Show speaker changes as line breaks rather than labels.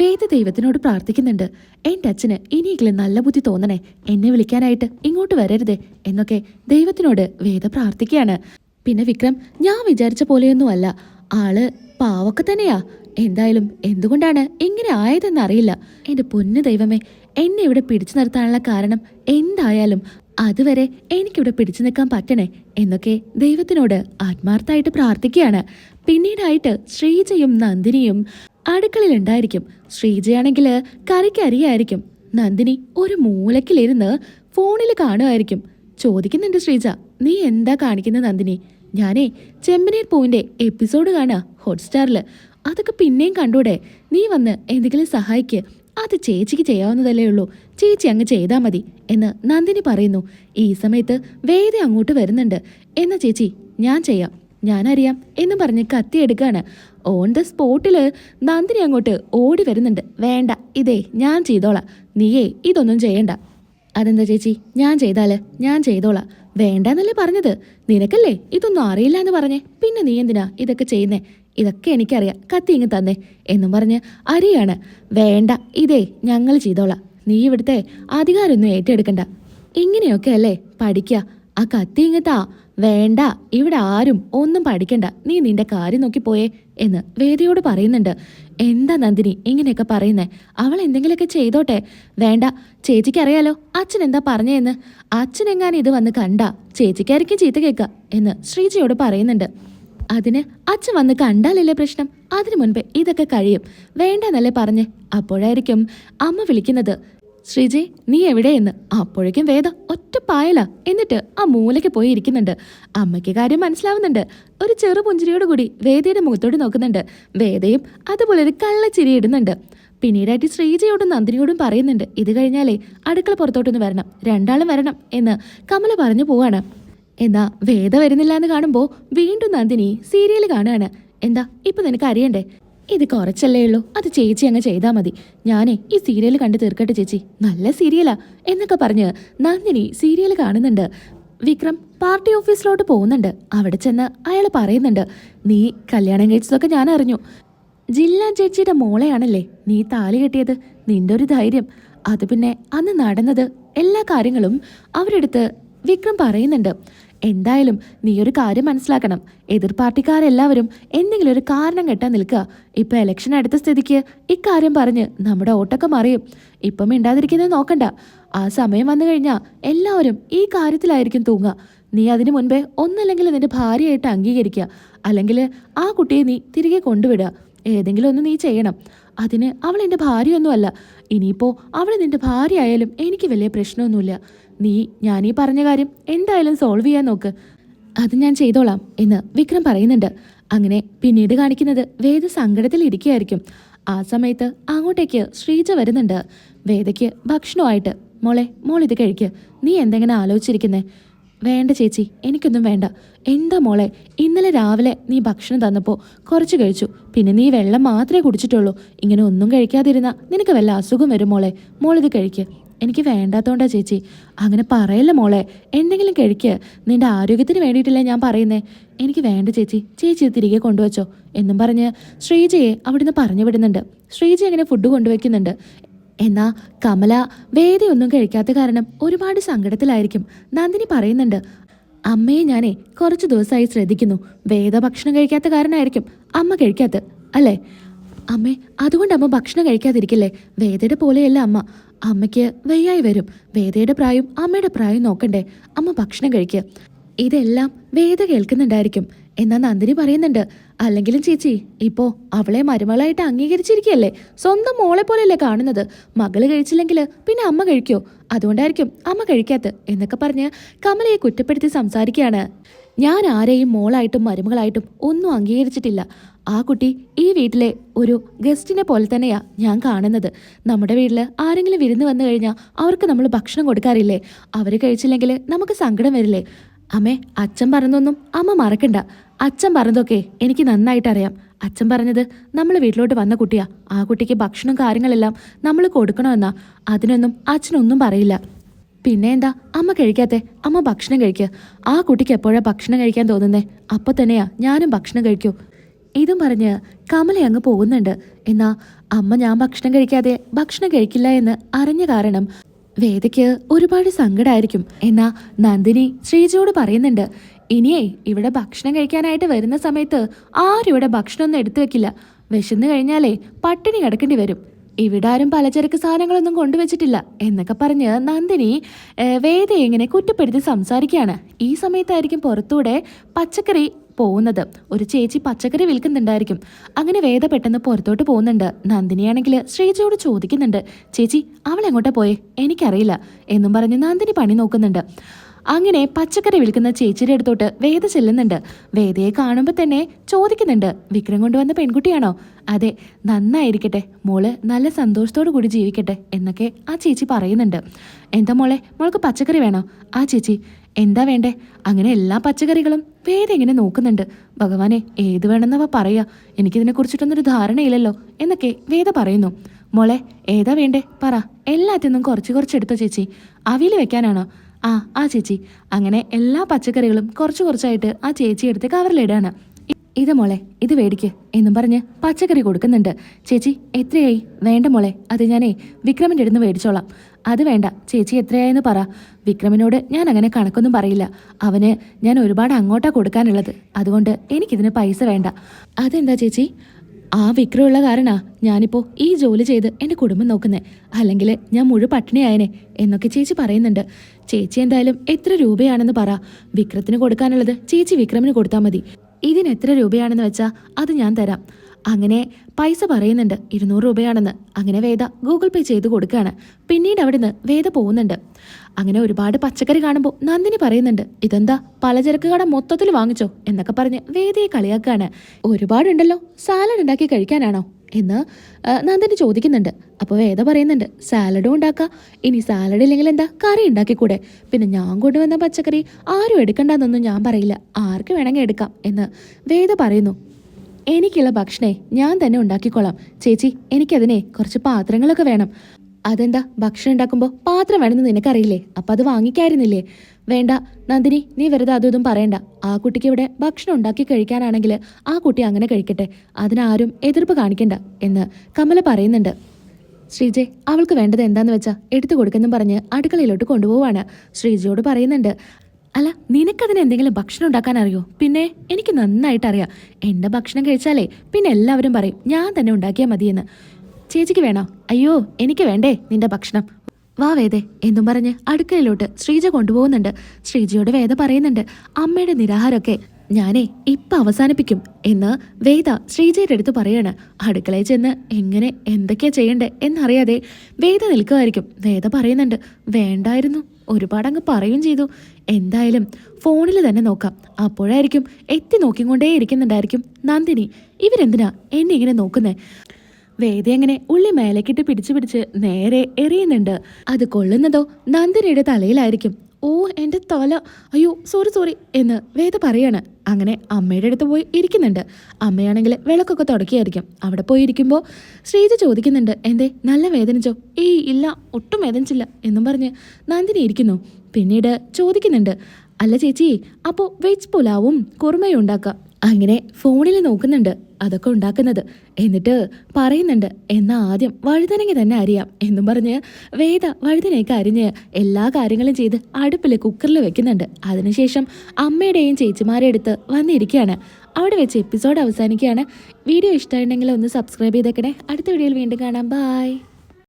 വേദ ദൈവത്തിനോട് പ്രാർത്ഥിക്കുന്നുണ്ട്. എന്റെ അച്ഛന് ഇനിയെങ്കിലും നല്ല ബുദ്ധി തോന്നണേ. എന്നെ വിളിക്കാനായിട്ട് ഇങ്ങോട്ട് വരരുതേ എന്നൊക്കെ ദൈവത്തിനോട് വേദ പ്രാർത്ഥിക്കുകയാണ്. പിന്നെ വിക്രം ഞാൻ വിചാരിച്ച പോലെയൊന്നുമല്ല. ആൾ പാവൊക്കെ തന്നെയാ. എന്തായാലും എന്തുകൊണ്ടാണ് ഇങ്ങനെ ആയതെന്ന് അറിയില്ല എന്റെ പൊന്നു ദൈവമേ എന്നെ ഇവിടെ പിടിച്ചു നിർത്താനുള്ള കാരണം എന്തായാലും അതുവരെ എനിക്കിവിടെ പിടിച്ചു നിൽക്കാൻ പറ്റണേ എന്നൊക്കെ ദൈവത്തിനോട് ആത്മാർത്ഥമായിട്ട് പ്രാർത്ഥിക്കുകയാണ്. പിന്നീടായിട്ട് ശ്രീജയും നന്ദിനിയും അടുക്കളയിലുണ്ടായിരിക്കും. ശ്രീജയാണെങ്കിൽ കറിക്ക് അരിയായിരിക്കും. നന്ദിനി ഒരു മൂലക്കിലിരുന്ന് ഫോണിൽ കാണുമായിരിക്കും. ചോദിക്കുന്നുണ്ട് ശ്രീജ നീ എന്താ കാണിക്കുന്നത് നന്ദിനി? ഞാനേ ചെമ്പനീർ പൂവിന്റെ എപ്പിസോഡ് കാണാ ഹോട്ട്സ്റ്റാറിൽ. അതൊക്കെ പിന്നെയും കണ്ടൂടെ. നീ വന്ന് എന്തെങ്കിലും സഹായിക്ക്. അത് ചേച്ചിക്ക് ചെയ്യാവുന്നതല്ലേ ഉള്ളൂ. ചേച്ചി അങ്ങ് ചെയ്താൽ മതി എന്ന് നന്ദിനി പറയുന്നു. ഈ സമയത്ത് വേദ അങ്ങോട്ട് വരുന്നുണ്ട്. എന്നാ ചേച്ചി ഞാൻ ചെയ്യാം. ഞാനറിയാം എന്ന് പറഞ്ഞ് കത്തിയെടുക്കാണ് ഓൺ ദ സ്പോട്ടിൽ നന്ദിനി അങ്ങോട്ട് ഓടി വരുന്നുണ്ട്. വേണ്ട ഇതേ ഞാൻ ചെയ്തോളാം. നീയേ ഇതൊന്നും ചെയ്യണ്ട. അതെന്താ ചേച്ചി? ഞാൻ ചെയ്താൽ? ഞാൻ ചെയ്തോളാം. വേണ്ടെന്നല്ലേ പറഞ്ഞത്? നിനക്കല്ലേ? ഇതൊന്നും അറിയില്ല എന്ന് പറഞ്ഞേ. പിന്നെ നീ എന്തിനാ ഇതൊക്കെ ചെയ്യുന്നേ? ഇതൊക്കെ എനിക്കറിയാം. കത്തി ഇങ്ങ് തന്നേ എന്നും പറഞ്ഞ് അരിയാണ്. വേണ്ട ഇതേ ഞങ്ങൾ ചെയ്തോളാം. നീ ഇവിടുത്തെ അധികാരമൊന്നും ഏറ്റെടുക്കണ്ട. ഇങ്ങനെയൊക്കെ അല്ലേ പഠിക്കുക ആ കത്തി ഇങ്ങത്താ വേണ്ട ഇവിടെ ആരും ഒന്നും പഠിക്കണ്ട. നീ നിന്റെ കാര്യം നോക്കി പോയേ എന്ന് വേദിയോട് പറയുന്നുണ്ട്. എന്താ നന്ദിനി ഇങ്ങനെയൊക്കെ പറയുന്നേ? അവൾ എന്തെങ്കിലുമൊക്കെ ചെയ്തോട്ടെ. വേണ്ട ചേച്ചിക്കറിയാലോ അച്ഛൻ എന്താ പറഞ്ഞതെന്ന് അച്ഛനെങ്ങാനും ഇത് വന്ന് കണ്ട ചേച്ചിക്കായിരിക്കും ചീത്ത കേൾക്ക എന്ന് ശ്രീജിയോട് പറയുന്നുണ്ട്. അതിന് അച്ഛൻ വന്ന് കണ്ടാലല്ലേ പ്രശ്നം? അതിനു മുൻപേ ഇതൊക്കെ കഴിയും. വേണ്ടെന്നല്ലേ പറഞ്ഞ്? അപ്പോഴായിരിക്കും അമ്മ വിളിക്കുന്നത്. ശ്രീജി നീ എവിടെയെന്ന്? അപ്പോഴേക്കും വേദ ഒറ്റ പായല. എന്നിട്ട് ആ മൂലയ്ക്ക് പോയി ഇരിക്കുന്നുണ്ട്. അമ്മയ്ക്ക് കാര്യം മനസ്സിലാവുന്നുണ്ട്. ഒരു ചെറു പുഞ്ചിരിയോട് കൂടി വേദയുടെ മുഖത്തോട് നോക്കുന്നുണ്ട്. വേദയും അതുപോലെ ഒരു കള്ളച്ചിരി ഇടുന്നുണ്ട്. പിന്നീടായിട്ട് ശ്രീജയോടും നന്ദിനിയോടും പറയുന്നുണ്ട് ഇത് കഴിഞ്ഞാലേ അടുക്കള പുറത്തോട്ടൊന്ന് വരണം. രണ്ടാളും വരണം എന്ന് കമല പറഞ്ഞു പോവാണ്. എന്നാ വേദ വരുന്നില്ല എന്ന് കാണുമ്പോൾ വീണ്ടും നന്ദിനി സീരിയൽ കാണുകയാണ്. എന്താ ഇപ്പൊ നിനക്ക് അറിയണ്ടേ? ഇത് കുറച്ചല്ലേ ഉള്ളൂ. അത് ചേച്ചി അങ്ങ് ചെയ്താൽ മതി. ഞാനേ ഈ സീരിയൽ കണ്ട് തീർക്കട്ടെ ചേച്ചി. നല്ല സീരിയലാ എന്നൊക്കെ പറഞ്ഞ് നന്ദിനി സീരിയൽ കാണുന്നുണ്ട്. വിക്രം പാർട്ടി ഓഫീസിലോട്ട് പോകുന്നുണ്ട്. അവിടെ ചെന്ന് അയാൾ പറയുന്നുണ്ട് നീ കല്യാണം കഴിച്ചതൊക്കെ ഞാൻ അറിഞ്ഞു. ജില്ലാ ജഡ്ജിയുടെ മോളെയാണല്ലേ നീ താലി കെട്ടിയത്? നിന്റെ ഒരു ധൈര്യം. അത് പിന്നെ അന്ന് നടന്നത് എല്ലാ കാര്യങ്ങളും അവരെടുത്ത് വിക്രം പറയുന്നുണ്ട് എന്തായാലും നീ ഒരു കാര്യം മനസ്സിലാക്കണം. എതിർ പാർട്ടിക്കാരെല്ലാവരും എന്തെങ്കിലും ഒരു കാരണം കെട്ടാൻ നിൽക്കുക. ഇപ്പൊ ഇലക്ഷൻ അടുത്ത സ്ഥിതിക്ക് ഇക്കാര്യം പറഞ്ഞ് നമ്മുടെ ഓട്ടൊക്കെ മറിയും. ഇപ്പം മിണ്ടാതിരിക്കുന്നത് നോക്കണ്ട. ആ സമയം വന്നു കഴിഞ്ഞാൽ എല്ലാവരും ഈ കാര്യത്തിലായിരിക്കും തൂങ്ങുക. നീ അതിനു മുൻപേ ഒന്നല്ലെങ്കിൽ നിന്റെ ഭാര്യയായിട്ട് അംഗീകരിക്കുക. അല്ലെങ്കിൽ ആ കുട്ടിയെ നീ തിരികെ കൊണ്ടുവിടുക. ഏതെങ്കിലും ഒന്ന് നീ ചെയ്യണം. അതിന് അവൾ എന്റെ ഭാര്യയൊന്നുമല്ല. ഇനിയിപ്പോൾ അവൾ നിന്റെ ഭാര്യയായാലും എനിക്ക് വലിയ പ്രശ്നമൊന്നുമില്ല. നീ ഈ പറഞ്ഞ കാര്യം എന്തായാലും സോൾവ് ചെയ്യാൻ നോക്ക്. അത് ഞാൻ ചെയ്തോളാം എന്ന് വിക്രം പറയുന്നുണ്ട്. അങ്ങനെ പിന്നീട് കാണിക്കുന്നത് വേദ സങ്കടത്തിൽ ഇരിക്കുകയായിരിക്കും. ആ സമയത്ത് അങ്ങോട്ടേക്ക് ശ്രീജ വരുന്നുണ്ട്. വേദയ്ക്ക് ഭക്ഷണമായിട്ട് മോളെ മോൾ ഇത് കഴിക്ക്. നീ എന്തെങ്ങനെ ആലോചിച്ചിരിക്കുന്നേ? വേണ്ട ചേച്ചി എനിക്കൊന്നും വേണ്ട. എന്താ മോളെ ഇന്നലെ രാവിലെ നീ ഭക്ഷണം തന്നപ്പോൾ കുറച്ച് കഴിച്ചു. പിന്നെ നീ വെള്ളം മാത്രമേ കുടിച്ചിട്ടുള്ളൂ. ഇങ്ങനെ ഒന്നും കഴിക്കാതിരുന്ന നിനക്ക് വല്ല അസുഖം വരും മോളെ. മോളിത് കഴിക്ക്. എനിക്ക് വേണ്ടാത്തോണ്ടാ ചേച്ചി. അങ്ങനെ പറയല്ല മോളെ. എന്തെങ്കിലും കഴിക്ക്. നിന്റെ ആരോഗ്യത്തിന് വേണ്ടിയിട്ടില്ലേ ഞാൻ പറയുന്നേ. എനിക്ക് വേണ്ട ചേച്ചി. ചേച്ചി തിരികെ കൊണ്ടുവച്ചോ. എന്നും പറഞ്ഞ് ശ്രീജയെ അവിടുന്ന് പറഞ്ഞു വിടുന്നുണ്ട്. ശ്രീജി അങ്ങനെ ഫുഡ് കൊണ്ടുവയ്ക്കുന്നുണ്ട്. എന്നാ കമല വേദയൊന്നും കഴിക്കാത്ത കാരണം ഒരുപാട് സങ്കടത്തിലായിരിക്കും. നന്ദിനി പറയുന്നുണ്ട് അമ്മയെ ഞാനേ കുറച്ച് ദിവസമായി ശ്രദ്ധിക്കുന്നു. വേദ ഭക്ഷണം കഴിക്കാത്ത കാരണമായിരിക്കും അമ്മ കഴിക്കാത്ത അല്ലേ? അമ്മേ അതുകൊണ്ട് അമ്മ ഭക്ഷണം കഴിക്കാതിരിക്കില്ലേ? വേദയുടെ പോലെയല്ല അമ്മ. അമ്മയ്ക്ക് വയ്യായി വരും. വേദയുടെ പ്രായം അമ്മയുടെ പ്രായം നോക്കണ്ടേ. അമ്മ ഭക്ഷണം കഴിക്കുക ഇതെല്ലാം വേദ കേൾക്കുന്നുണ്ടായിരിക്കും. എന്നാ നന്ദിനി പറയുന്നുണ്ട്. അല്ലെങ്കിലും ചേച്ചി ഇപ്പോ അവളെ മരുമകളായിട്ട് അംഗീകരിച്ചിരിക്കുകയല്ലേ? സ്വന്തം മോളെ പോലെയല്ലേ കാണുന്നത്. മകൾ കഴിച്ചില്ലെങ്കിൽ പിന്നെ അമ്മ കഴിക്കോ? അതുകൊണ്ടായിരിക്കും അമ്മ കഴിക്കാത്ത എന്നൊക്കെ പറഞ്ഞ് കമലയെ കുറ്റപ്പെടുത്തി സംസാരിക്കുകയാണ്. ഞാൻ ആരെയും മോളായിട്ടും മരുമകളായിട്ടും ഒന്നും അംഗീകരിച്ചിട്ടില്ല. ആ കുട്ടി ഈ വീട്ടിലെ ഒരു ഗസ്റ്റിനെ പോലെ തന്നെയാ ഞാൻ കാണുന്നത്. നമ്മുടെ വീട്ടിൽ ആരെങ്കിലും വിരുന്ന് വന്നു കഴിഞ്ഞാൽ അവർക്ക് നമ്മൾ ഭക്ഷണം കൊടുക്കാറില്ലേ? അവർ കഴിച്ചില്ലെങ്കിൽ നമുക്ക് സങ്കടം വരില്ലേ? അമ്മേ അച്ഛൻ പറഞ്ഞതൊന്നും അമ്മ മറക്കണ്ട. അച്ഛൻ പറഞ്ഞതൊക്കെ എനിക്ക് നന്നായിട്ട് അറിയാം. അച്ഛൻ പറഞ്ഞത് നമ്മൾ വീട്ടിലോട്ട് വന്ന കുട്ടിയാ. ആ കുട്ടിക്ക് ഭക്ഷണം കാര്യങ്ങളെല്ലാം നമ്മൾ കൊടുക്കണമെന്നാ. അതിനൊന്നും അച്ഛനൊന്നും പറയില്ല. പിന്നെ എന്താ അമ്മ കഴിക്കാത്തെ. അമ്മ ഭക്ഷണം കഴിക്കുക ആ കുട്ടിക്ക് എപ്പോഴാ ഭക്ഷണം കഴിക്കാൻ തോന്നുന്നേ? അപ്പൊ തന്നെയാ. ഞാനും ഭക്ഷണം കഴിക്കൂ. ഇതും പറഞ്ഞ് കമല അങ്ങ് പോകുന്നുണ്ട്. എന്നാ അമ്മ ഞാൻ ഭക്ഷണം കഴിക്കാതെ ഭക്ഷണം കഴിക്കില്ല എന്ന് അറിഞ്ഞ കാരണം വേദയ്ക്ക് ഒരുപാട് സങ്കടമായിരിക്കും എന്നാ നന്ദിനി ശ്രീജയോട് പറയുന്നുണ്ട്. ഇനിയേ ഇവിടെ ഭക്ഷണം കഴിക്കാനായിട്ട് വരുന്ന സമയത്ത് ആരും ഇവിടെ ഭക്ഷണമൊന്നും എടുത്തു വെക്കില്ല. വിശന്നു കഴിഞ്ഞാലേ പട്ടിണി കിടക്കേണ്ടി വരും. ഇവിടെ ആരും പലചരക്ക് സാധനങ്ങളൊന്നും കൊണ്ടുവച്ചിട്ടില്ല എന്നൊക്കെ പറഞ്ഞ് നന്ദിനി വേദ ഇങ്ങനെ കുറ്റപ്പെടുത്തി സംസാരിക്കുകയാണ്. ഈ സമയത്തായിരിക്കും പുറത്തൂടെ പച്ചക്കറി പോകുന്നത്. ഒരു ചേച്ചി പച്ചക്കറി വിൽക്കുന്നുണ്ടായിരിക്കും. അങ്ങനെ വേദ പെട്ടെന്ന് പുറത്തോട്ട് പോകുന്നുണ്ട്. നന്ദിനിയാണെങ്കിൽ ശ്രീജയോട് ചോദിക്കുന്നുണ്ട് ചേച്ചി അവൾ എങ്ങോട്ടാ പോയെ? എനിക്കറിയില്ല എന്നും പറഞ്ഞ് നന്ദിനി പണി നോക്കുന്നുണ്ട്. അങ്ങനെ പച്ചക്കറി വിൽക്കുന്ന ചേച്ചിയുടെ അടുത്തോട്ട് വേദ ചെല്ലുന്നുണ്ട്. വേദയെ കാണുമ്പോൾ തന്നെ ചോദിക്കുന്നുണ്ട് വിക്രം കൊണ്ടുവന്ന പെൺകുട്ടിയാണോ? അതെ നന്നായിരിക്കട്ടെ മോൾ നല്ല സന്തോഷത്തോടു കൂടി ജീവിക്കട്ടെ എന്നൊക്കെ ആ ചേച്ചി പറയുന്നുണ്ട്. എന്താ മോളെ മോൾക്ക് പച്ചക്കറി വേണോ? ആ ചേച്ചി. എന്താ വേണ്ടേ? അങ്ങനെ എല്ലാ പച്ചക്കറികളും വേദ ഇങ്ങനെ നോക്കുന്നുണ്ട്. ഭഗവാനെ ഏത് വേണമെന്നവ പറയുക എനിക്കിതിനെ കുറിച്ചിട്ടൊന്നൊരു ധാരണയില്ലല്ലോ എന്നൊക്കെ വേദ പറയുന്നു. മോളെ ഏതാ വേണ്ടേ? പറ എല്ലാത്തിനും കുറച്ച് കുറച്ച് എടുത്തോ ചേച്ചി. അവിയിൽ വെക്കാനാണോ? ആ ആ ചേച്ചി. അങ്ങനെ എല്ലാ പച്ചക്കറികളും കുറച്ച് കുറച്ചായിട്ട് ആ ചേച്ചി എടുത്ത് കവറിലിടാണ്. ഇത് മോളെ ഇത് മേടിക്ക് എന്നും പറഞ്ഞ് പച്ചക്കറി കൊടുക്കുന്നുണ്ട്. ചേച്ചി എത്രയായി? വേണ്ട മോളെ അത് ഞാനേ വിക്രമിന്റെ അടുത്ത് മേടിച്ചോളാം. അത് വേണ്ട ചേച്ചി എത്രയായെന്ന് പറ. വിക്രമിനോട് ഞാൻ അങ്ങനെ കണക്കൊന്നും പറയില്ല. അവന് ഞാൻ ഒരുപാട് അങ്ങോട്ടാ കൊടുക്കാനുള്ളത്. അതുകൊണ്ട് എനിക്കിതിന് പൈസ വേണ്ട. അതെന്താ ചേച്ചി? ആ വിക്രമുള്ള കാരണാ ഞാനിപ്പോ ഈ ജോലി ചെയ്ത് എന്റെ കുടുംബം നോക്കുന്നേ. അല്ലെങ്കിൽ ഞാൻ മുഴു പട്ടിണിയായനെ എന്നൊക്കെ ചേച്ചി പറയുന്നുണ്ട്. ചേച്ചി എന്തായാലും എത്ര രൂപയാണെന്ന് പറ. വിക്രത്തിന് കൊടുക്കാനുള്ളത് ചേച്ചി വിക്രമിന് കൊടുത്താൽ മതി. ഇതിന് എത്ര രൂപയാണെന്ന് വെച്ചാ അത് ഞാൻ തരാം. അങ്ങനെ പൈസ പറയുന്നുണ്ട് ഇരുന്നൂറ് രൂപയാണെന്ന്. അങ്ങനെ വേദ ഗൂഗിൾ പേ ചെയ്ത് കൊടുക്കുകയാണ് പിന്നീട് അവിടുന്ന് വേദ പോകുന്നുണ്ട്. അങ്ങനെ ഒരുപാട് പച്ചക്കറി കാണുമ്പോൾ നന്ദിനി പറയുന്നുണ്ട് ഇതെന്താ? പലചരക്ക് കട മൊത്തത്തിൽ വാങ്ങിച്ചോ? എന്നൊക്കെ പറഞ്ഞ് വേദയെ കളിയാക്കുകയാണ് ഒരുപാടുണ്ടല്ലോ. സാലഡ് ഉണ്ടാക്കി കഴിക്കാനാണോ? എന്ന് നന്ദിനി ചോദിക്കുന്നുണ്ട്. അപ്പോൾ വേദ പറയുന്നുണ്ട് സാലഡും ഉണ്ടാക്കാം. ഇനി സാലഡ് ഇല്ലെങ്കിൽ എന്താ? കറി ഉണ്ടാക്കിക്കൂടെ? പിന്നെ ഞാൻ കൊണ്ടുവന്ന പച്ചക്കറി ആരും എടുക്കണ്ടെന്നൊന്നും ഞാൻ പറയില്ല. ആർക്ക് വേണമെങ്കിൽ എടുക്കാം? എന്ന് വേദ പറയുന്നു. എനിക്കുള്ള ഭക്ഷണേ ഞാൻ തന്നെ ഉണ്ടാക്കിക്കോളാം. ചേച്ചി എനിക്കതിനെ കുറച്ച് പാത്രങ്ങളൊക്കെ വേണം. അതെന്താ? ഭക്ഷണം ഉണ്ടാക്കുമ്പോൾ പാത്രം വേണമെന്ന് നിനക്കറിയില്ലേ? അപ്പം അത് വാങ്ങിക്കായിരുന്നില്ലേ? വേണ്ട നന്ദിനി നീ വെറുതെ അതൊന്നും പറയണ്ട. ആ കുട്ടിക്ക് ഇവിടെ ഭക്ഷണം ഉണ്ടാക്കി കഴിക്കാനാണെങ്കിൽ ആ കുട്ടി അങ്ങനെ കഴിക്കട്ടെ. അതിനാരും എതിർപ്പ് കാണിക്കണ്ട എന്ന് കമല പറയുന്നുണ്ട്. ശ്രീജെ അവൾക്ക് വേണ്ടത് എന്താണെന്ന് വെച്ചാൽ എടുത്തു കൊടുക്കുന്നു പറഞ്ഞ് അടുക്കളയിലോട്ട് കൊണ്ടുപോവാണ്. ശ്രീജയോട് പറയുന്നുണ്ട് അല്ല നിനക്കതിന് എന്തെങ്കിലും ഭക്ഷണം ഉണ്ടാക്കാൻ അറിയോ? പിന്നെ എനിക്ക് നന്നായിട്ട് അറിയാം. എന്റെ ഭക്ഷണം കഴിച്ചാലേ പിന്നെ എല്ലാവരും പറയും ഞാൻ തന്നെ ഉണ്ടാക്കിയാൽ മതിയെന്ന്. ചേച്ചിക്ക് വേണോ? അയ്യോ എനിക്ക് വേണ്ടേ നിന്റെ ഭക്ഷണം. വാ വേദേ എന്നും പറഞ്ഞ് അടുക്കളയിലോട്ട് ശ്രീജ കൊണ്ടുപോകുന്നുണ്ട്. ശ്രീജയോട് വേദ പറയുന്നുണ്ട് അമ്മയുടെ നിരാഹാരമൊക്കെ ഞാനേ ഇപ്പൊ അവസാനിപ്പിക്കും. എന്ന് വേദ ശ്രീജയുടെ അടുത്ത് പറയാണ്. അടുക്കളയിൽ ചെന്ന് എങ്ങനെ എന്തൊക്കെയാ ചെയ്യണ്ടേ എന്നറിയാതെ വേദ നിൽക്കുമായിരിക്കും. വേദ പറയുന്നുണ്ട് വേണ്ടായിരുന്നു. ഒരുപാടങ്ങ് പറയും ചെയ്തു. എന്തായാലും ഫോണിൽ തന്നെ നോക്കാം. അപ്പോഴായിരിക്കും എത്തി നോക്കിക്കൊണ്ടേ ഇരിക്കുന്നുണ്ടായിരിക്കും നന്ദിനി. ഇവരെന്തിനാ എന്നെ ഇങ്ങനെ നോക്കുന്നേ? വേദ അങ്ങനെ ഉള്ളി മേലക്കിട്ട് പിടിച്ചു പിടിച്ച് നേരെ എറിയുന്നുണ്ട്. അത് കൊള്ളുന്നതോ നന്ദിനിയുടെ തലയിലായിരിക്കും. ഓ എന്റെ തല. അയ്യോ സോറി സോറി എന്ന് വേദ പറയാണ്. അങ്ങനെ അമ്മയുടെ അടുത്ത് പോയി ഇരിക്കുന്നുണ്ട്. അമ്മയാണെങ്കിൽ വിളക്കൊക്കെ തുടക്കിയായിരിക്കും. അവിടെ പോയി ഇരിക്കുമ്പോൾ ശ്രീജ ചോദിക്കുന്നുണ്ട് എന്തേ നല്ല വേദനിച്ചോ? ഏയ് ഇല്ല ഒട്ടും വേദനിച്ചില്ല എന്നും പറഞ്ഞ് നന്ദിനി ഇരിക്കുന്നു. പിന്നീട് ചോദിക്കുന്നുണ്ട് അല്ല ചേച്ചി അപ്പോൾ വെജ് പുലാവും കുറുമയും ഉണ്ടാക്കാം. അങ്ങനെ ഫോണിൽ നോക്കുന്നുണ്ട് അതൊക്കെ ഉണ്ടാക്കുന്നത്. എന്നിട്ട് പറയുന്നുണ്ട് എന്നാ ആദ്യം വഴുതനങ്ങ തന്നെ അറിയാം എന്നും പറഞ്ഞ് വേദ വഴുതനയൊക്കെ അരിഞ്ഞ് എല്ലാ കാര്യങ്ങളും ചെയ്ത് അടുപ്പിൽ കുക്കറിൽ വെക്കുന്നുണ്ട്. അതിനുശേഷം അമ്മയുടെയും ചേച്ചിമാരെ അടുത്ത് വന്നിരിക്കുകയാണ്. അവിടെ വെച്ച് എപ്പിസോഡ് അവസാനിക്കുകയാണ്. വീഡിയോ ഇഷ്ടമായിട്ടുണ്ടെങ്കിൽ ഒന്ന് സബ്സ്ക്രൈബ് ചെയ്തേക്കണേ. അടുത്ത വീഡിയോയിൽ വീണ്ടും കാണാം. ബായ്